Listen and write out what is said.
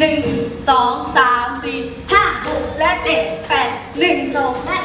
หนึ่งสองสามสี่ห้าหกและเจ็ดแปดหนึ่งสองและ